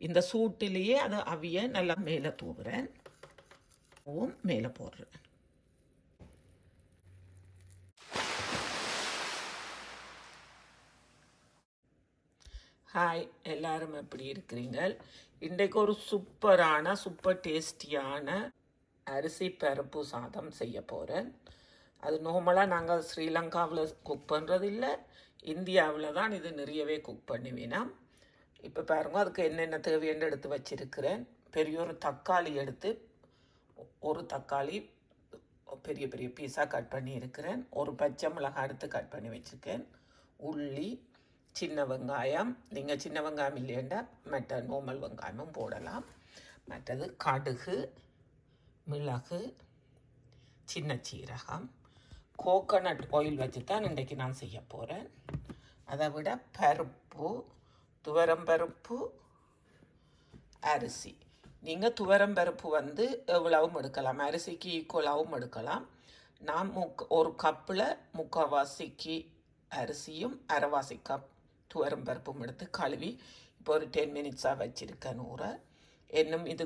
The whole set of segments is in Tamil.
இந்த சூட்டிலேயே அதை அவிய நல்லா மேலே தூவுறேன். பூவும் மேலே போடுறேன். ஹாய் எல்லாரும் எப்படி இருக்கிறீங்க இன்றைக்கு ஒரு சூப்பரான சூப்பர் டேஸ்டியான அரிசி பருப்பு சாதம் செய்ய போகிறேன் அது நார்மலாக நாங்கள் ஸ்ரீலங்காவில் குக் பண்ணுறது இல்லை இந்தியாவில் தான் இது நிறையவே குக் பண்ணுவேனா இப்போ பாருங்கள் அதுக்கு என்னென்ன தேவையான எடுத்து வச்சிருக்கிறேன். பெரிய ஒரு தக்காளி எடுத்து ஒரு தக்காளி பெரிய பெரிய பீஸாக கட் பண்ணி இருக்கிறேன். ஒரு பச்சை மிளகாய் எடுத்து கட் பண்ணி வச்சுருக்கேன். உள்ளி சின்ன வெங்காயம். நீங்கள் சின்ன வெங்காயம் இல்லையண்டா மற்ற நோமல் வெங்காயமும் போடலாம். மற்றது கடுகு மிளகு சின்ன சீரகம் கோகனட் ஆயில் வச்சு தான் இன்றைக்கு நான் செய்ய போகிறேன் அதை விட பருப்பு துவரம் பருப்பு அரிசி. நீங்கள் துவரம் பருப்பு வந்து எவ்வளவும் எடுக்கலாம். அரிசிக்கு ஈக்குவலாகவும் எடுக்கலாம். நான் முக் ஒரு கப்பில் முக்கால்வாசிக்கு அரிசியும் அரைவாசி கப் துவரம் பருப்பும் எடுத்து கழுவி இப்போ ஒரு டென் மினிட்ஸாக வச்சுருக்கேன் ஊற. இன்னும் இது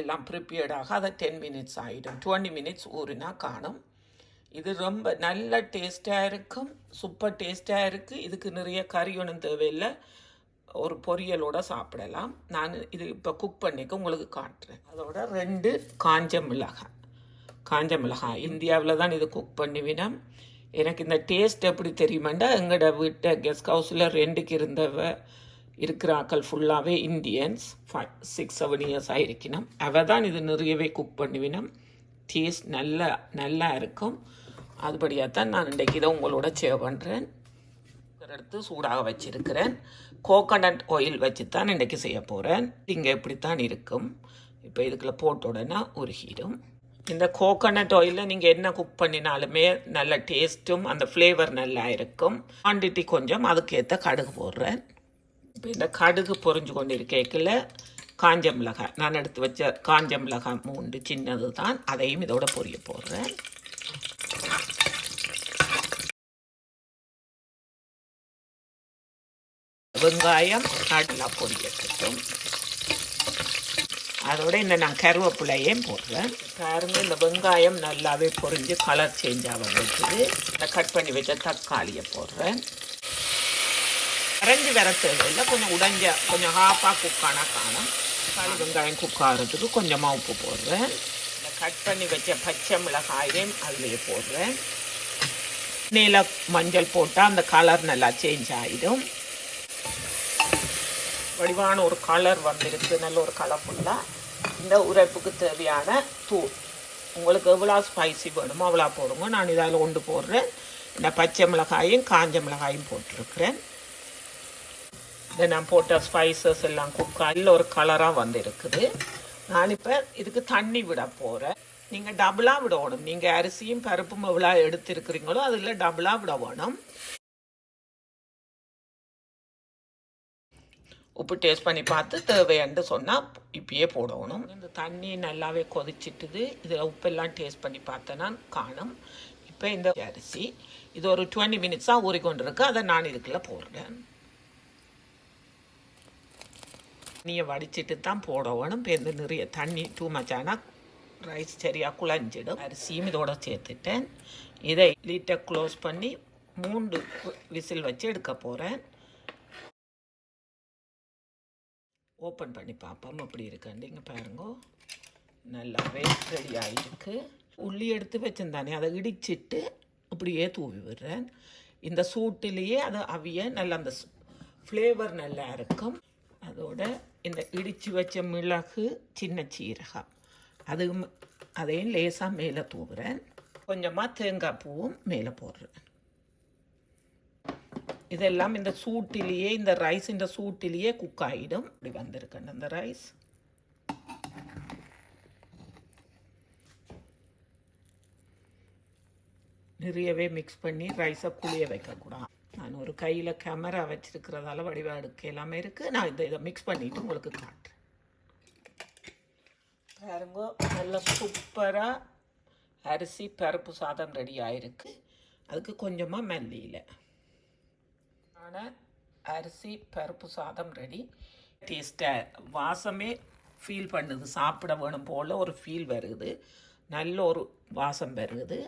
எல்லாம் ப்ரிப்பேர்டாக அதை டென் மினிட்ஸ் ஆகிடும் டுவெண்ட்டி மினிட்ஸ் ஊறினா காணும். இது ரொம்ப நல்ல டேஸ்ட்டாக இருக்கும். சூப்பர் டேஸ்ட்டாக இருக்குது இதுக்கு நிறைய கறி ஒன்றும் தேவையில்லை. ஒரு பொரியலோட சாப்பிடலாம். நான் இது இப்போ குக் பண்ணிக்க உங்களுக்கு காட்டுறேன். அதோட ரெண்டு காஞ்ச மிளகாய். காஞ்ச மிளகாய். இந்தியாவில் தான் இது குக் பண்ணுவினா எனக்கு இந்த டேஸ்ட் எப்படி தெரியுமாண்டா? எங்களோட வீட்டை கெஸ்ட் ஹவுஸில் ரெண்டுக்கு இருந்தவ இருக்கிற ஆக்கள் ஃபுல்லாகவே Indians five six seven years ஆகிருக்கணும் அவ தான் இது நிறையவே குக் பண்ணுவினம். டேஸ்ட் நல்லா நல்லா இருக்கும். அதுபடியாக தான் நான் இன்றைக்கி இதை உங்களோட சேவ் பண்ணுறேன் எடுத்து சூடாக வச்சுருக்கிறேன். கோகனட் ஆயில் வச்சு தான் இன்றைக்கி செய்ய போகிறேன் இங்கே இப்படித்தான் இருக்கும். இப்போ இதுக்குள்ள போட்ட உடனே உருகிடும். இந்த கோகனட் ஆயிலில் நீங்கள் என்ன குக் பண்ணினாலுமே நல்ல டேஸ்ட்டும் அந்த ஃப்ளேவர் நல்லா இருக்கும். குவான்டிட்டி கொஞ்சம் அதுக்கேற்ற கடுகு போடுறேன். இப்போ இந்த கடுகு பொறிஞ்சு கொண்டு இருக்கேக்கில் காஞ்ச மிளகாய். நான் எடுத்து வச்ச காஞ்ச மிளகாய் மூண்டு சின்னது தான் அதையும் இதோட பொரிய போடுறேன். வெங்காயம் நல்லா பொரியட்டும் அதோட இந்த நான் கருவேப்பிலையும் போடுறேன். பாருங்க இந்த வெங்காயம் நல்லாவே பொரிஞ்சு கலர் சேஞ்ச் ஆக வச்சுது இந்த கட் பண்ணி வச்ச தக்காளியை போடுறேன். அரைஞ்சி வர தேவையில்லை. கொஞ்சம் உடைஞ்ச கொஞ்சம் ஹாஃபாக குக்கான காணும். தக்காளி வெங்காயம் குக் ஆகிறதுக்கு கொஞ்சமாக உப்பு போடுறேன். இந்த கட் பண்ணி வச்ச பச்சை மிளகாயும் அதுலேயே போடுறேன். நீல மஞ்சள் போட்டால் அந்த கலர் நல்லா சேஞ்ச் ஆகிடும் வடிவான ஒரு கலர் வந்திருக்கு. நல்ல ஒரு கலர்ஃபுல்லாக இந்த உரைப்புக்கு தேவையான தூள். உங்களுக்கு எவ்வளோ ஸ்பைசி வேணுமோ அவ்வளோ போடுங்க. நான் இதால் கொண்டு போடுறேன். இந்த பச்சை மிளகாயும் காஞ்ச மிளகாயும் போட்டிருக்கிறேன். இதை நான் போட்ட ஸ்பைசஸ் எல்லாம் குக்காயில் ஒரு கலராக வந்திருக்குது. நான் இப்போ இதுக்கு தண்ணி விட போகிறேன் நீங்கள் டபுளாக விட வேணும் நீங்கள் அரிசியும் பருப்பும் எவ்வளோ எடுத்துருக்கிறீங்களோ அதில் டபுளாக விட வேணும் உப்பு டேஸ்ட் பண்ணி பார்த்து தேவையான்னு சொன்னால் இப்பயே போடணும். இந்த தண்ணி நல்லாவே கொதிச்சிட்டுது. இதில் உப்பெல்லாம் டேஸ்ட் பண்ணி பார்த்தேன்னா காணும். இப்போ இந்த அரிசி. இது ஒரு டுவெண்ட்டி மினிட்ஸாக ஊறிக்கொண்டு இருக்கு அதை நான் இதுக்குள்ள போடுறேன். தண்ணியை வடிச்சிட்டு தான் போடணும். இப்போ இந்த நிறைய தண்ணி டூ மச்சானா ரைஸ் சரியாக குழஞ்சிடும். அரிசியும் இதோட சேர்த்துட்டேன். இதை லீட்டை க்ளோஸ் பண்ணி மூன்று விசில் வச்சு எடுக்க போகிறேன் ஓப்பன் பண்ணி பார்ப்போம். அப்படி இருக்காண்டு. இங்கே பாருங்க. நல்லாவே ரெடி ஆகிருக்கு உள்ளி எடுத்து வச்சிருந்தானே. அதை இடிச்சிட்டு அப்படியே தூவி விடுறேன். இந்த சூட்டிலேயே அதை அவிய நல்லா அந்த ஃப்ளேவர் நல்லா இருக்கும். அதோட இந்த இடித்து வச்ச மிளகு சின்ன சீரகம். அது அதையும் லேசாக மேலே தூவுறேன். கொஞ்சமாக தேங்காய் பூவும் மேலே போடுறேன். இதெல்லாம் இந்த சூட்டிலேயே இந்த ரைஸ் இந்த சூட்டிலேயே குக் ஆகிடும் இப்படி வந்திருக்கேன் அந்த ரைஸ் நிறையவே மிக்ஸ் பண்ணி ரைஸை புளிய வைக்கக்கூடாது. நான் ஒரு கையில் கேமரா வச்சுருக்கிறதால வடிவாடுக்கு எல்லாமே இருக்குது நான் இதை இதை மிக்ஸ் பண்ணிவிட்டு உங்களுக்கு காட்டுறேன். பாருங்க நல்லா சூப்பராக அரிசி பருப்பு சாதம் ரெடி ஆயிருக்கு. அதுக்கு கொஞ்சமாக மல்லியில். ஆன அரிசி பருப்பு சாதம் ரெடி டேஸ்ட்டாக வாசமே ஃபீல் பண்ணுது சாப்பிட வேணும் போல் ஒரு ஃபீல் வருது நல்ல ஒரு வாசம் வருது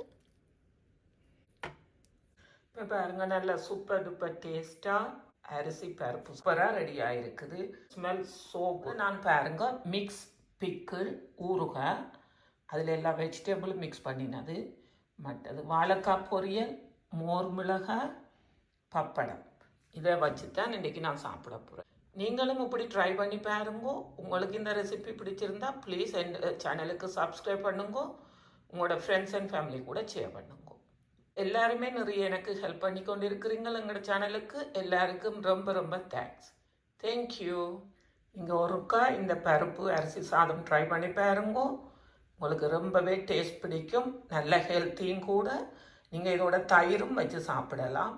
இப்போ பாருங்க நல்ல சூப்பர் டூப்பர் டேஸ்ட்டாக அரிசி பருப்பு சூப்பராக ரெடி ஆகிருக்குது ஸ்மெல் சோப்பு நான் பாருங்க மிக்ஸ் பிக்கிள் ஊறுகாய் அதில் எல்லா வெஜிடபிளும் மிக்ஸ் பண்ணினது மற்றது வாழைக்காய் பொரியல் மோர் மிளகாய் பப்படம் இதை வச்சு தான் இன்றைக்கி நான் சாப்பிட போகிறேன் நீங்களும் இப்படி ட்ரை பண்ணி பாருங்க. உங்களுக்கு இந்த ரெசிபி பிடிச்சிருந்தா ப்ளீஸ் என் சேனலுக்கு சப்ஸ்கிரைப் பண்ணுங்க. உங்களோட ஃப்ரெண்ட்ஸ் அண்ட் ஃபேமிலி கூட ஷேர் பண்ணுங்க. எல்லாருமே நிறைய எனக்கு ஹெல்ப் பண்ணி கொண்டு இருக்கிறீங்க எங்களோட சேனலுக்கு எல்லாருக்கும் ரொம்ப ரொம்ப தேங்க்ஸ் தேங்க்யூ இங்கே ஒருக்கா இந்த பருப்பு அரிசி சாதம் ட்ரை பண்ணி பாருங்க. உங்களுக்கு ரொம்பவே டேஸ்ட் பிடிக்கும். நல்ல ஹெல்த்தியும் கூட. நீங்கள் இதோட தயிரும் வச்சு சாப்பிடலாம்.